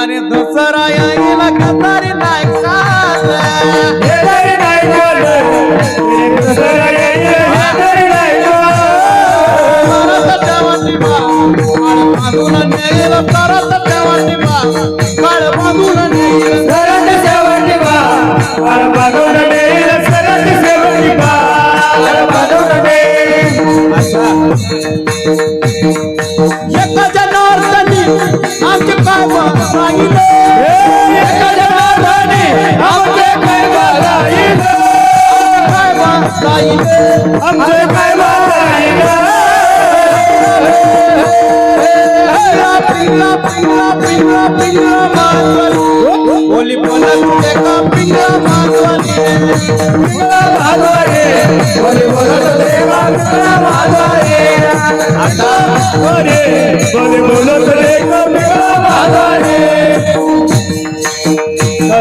अरे दुसरा येईल कतारी नाही नाही बोललं परत देवाची देवाची सरत एका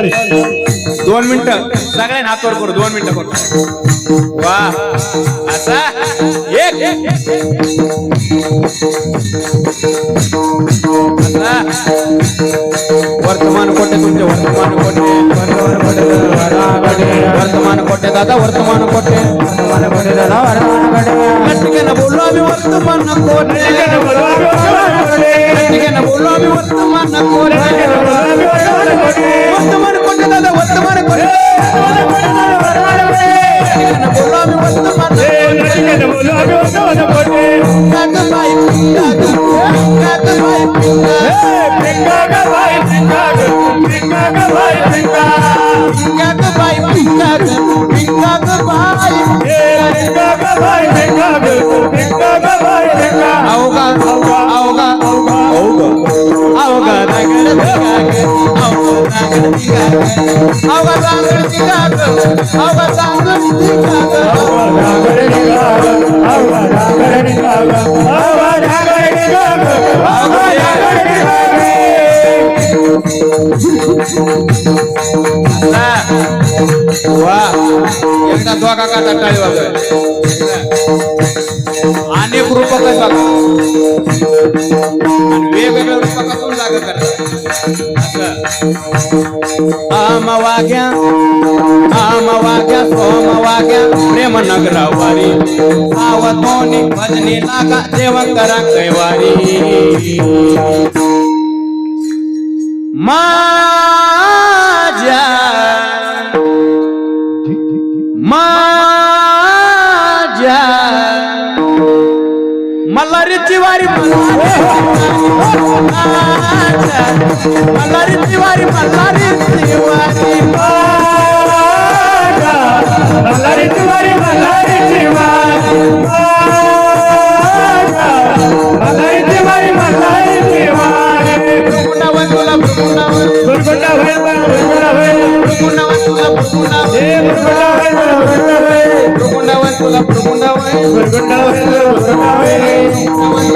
दोन मिनिटं सगळ्यांना हातवर करू दोन मिनिटं करू वा असा एक असा वर्तमान कोटे तुमचे वर्तमान कोटे वर्तमान कोटे भाई वा. एकदा दोघा काटा टाळी वाजवाय अनेक रूपक वेगवेगळ्या रूपकातून जागा करतात आम वाग्या आम वाग्या सोम वाग्या प्रेम नगरावारी सावतोनी भजनी लागा जेवण करा कैवारी. माझ्या मल्हारीची वारी मल्हारीची वारी मल्हारीची वारी मल्हारी तिवारी मल्हारी तिवारी मल्हारी तिवारी मल्हारी तिवारी भृगुंडावन तुला भृगुंडावन गुरगुंडा होय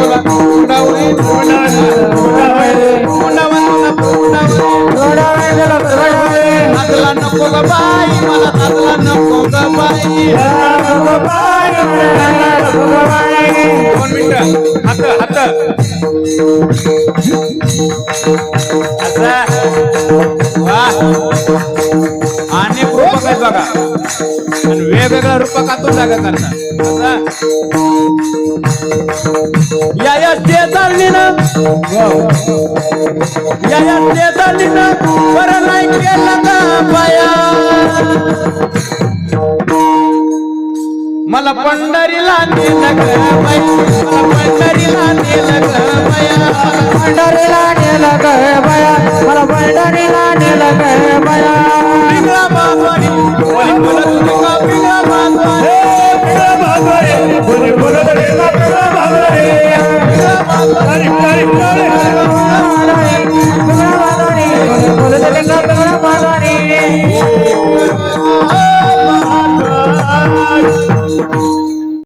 अनेक रूपक आहेत बघा आणि वेगवेगळ्या रूपकातून जागा करतात. या या या ना. या या शेजारणीनं बरं नाही केलं का पाया? मला पंढरीला नेलं ग बाई. मला पंढरीला नेलं ग बाया पंढरीला नेलं ग बया मला पंढरीला नेलं ग बया